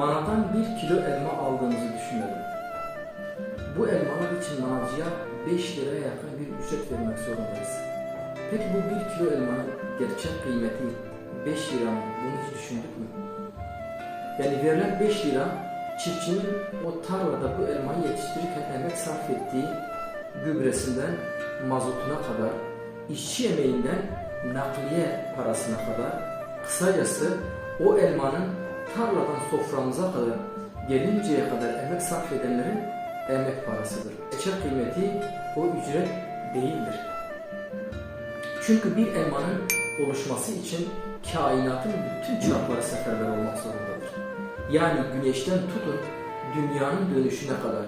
manadan bir kilo elma aldığımızı düşünelim. Bu elmalar için manacıya 5 liraya yakın bir ücret vermek zorundayız. Peki bu bir kilo elmanın gerçek kıymeti 5 lira mı? Bunu hiç düşündük mü? Yani verilen 5 lira çiftçinin o tarlada bu elmayı yetiştirirken emek sarf ettiği gübresinden mazotuna kadar, işçi emeğinden nakliye parasına kadar, kısacası o elmanın tarladan soframıza kadar gelinceye kadar emek sarf edenlerin emek parasıdır. Gerçek kıymeti o ücret değildir. Çünkü bir elmanın oluşması için kainatın bütün çarkları seferber olmak zorundadır. Yani güneşten tutun dünyanın dönüşüne kadar,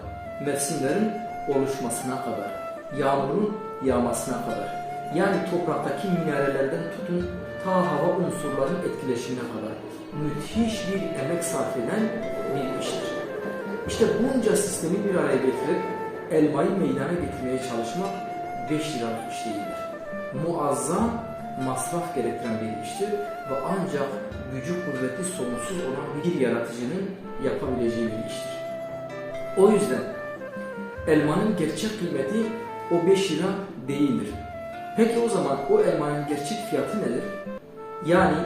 mevsimlerin oluşmasına kadar, yağmurun yağmasına kadar, yani topraktaki minerallerden tutun ta hava unsurların etkileşimine kadar müthiş bir emek sarf eden bir iştir. İşte bunca sistemi bir araya getirip elmayı meydana getirmeye çalışmak 5 liralık iş değildir. Muazzam masraf gerektiren bir iştir ve ancak gücü kuvveti sonsuz olan bir yaratıcının yapabileceği bir iştir. O yüzden elmanın gerçek kıymeti o 5 lira değildir. Peki o zaman o elmanın gerçek fiyatı nedir? Yani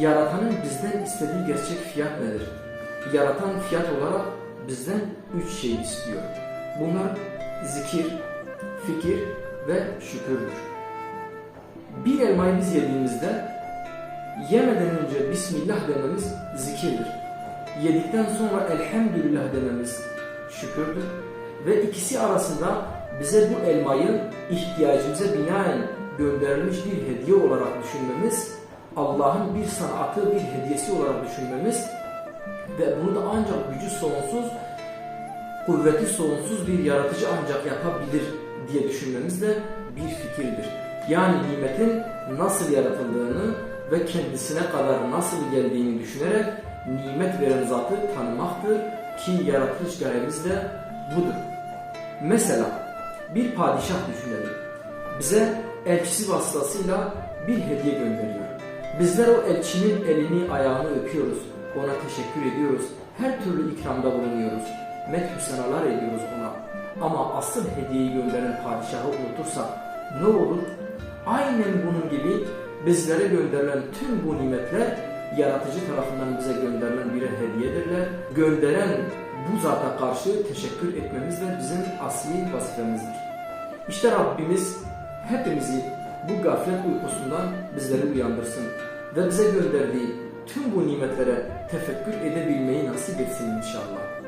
yaratanın bizden istediği gerçek fiyat nedir? Yaratan fiyat olarak bizden üç şey istiyor. Bunlar zikir, fikir ve şükürdür. Bir elmayı biz yediğimizde yemeden önce Bismillah dememiz zikirdir. Yedikten sonra Elhamdülillah dememiz şükürdür. Ve ikisi arasında bize bu elmayı ihtiyacımıza binaen gönderilmiş bir hediye olarak düşünmemiz, Allah'ın bir sanatı, bir hediyesi olarak düşünmemiz ve bunu da ancak gücü sonsuz, kuvveti sonsuz bir yaratıcı ancak yapabilir diye düşünmemiz de bir fikirdir. Yani nimetin nasıl yaratıldığını ve kendisine kadar nasıl geldiğini düşünerek nimet veren zatı tanımaktır ki yaratılış gayemiz de budur. Mesela bir padişah düşünelim. Bize elçisi vasıtasıyla bir hediye gönderiyor. Bizler o elçinin elini ayağını öpüyoruz. Ona teşekkür ediyoruz. Her türlü ikramda bulunuyoruz. Methü ediyoruz ona. Ama asıl hediyeyi gönderen padişahı unutursak ne olur? Aynen bunun gibi bizlere gönderilen tüm bu nimetler yaratıcı tarafından bize gönderilen bir hediyedirler. Gönderen bu zata karşı teşekkür etmemiz de bizim asli vazifemizdir. İşte Rabbimiz hepimizi bu gaflet uykusundan bizleri uyandırsın ve bize gönderdiği tüm bu nimetlere tefekkür edebilmeyi nasip etsin inşallah.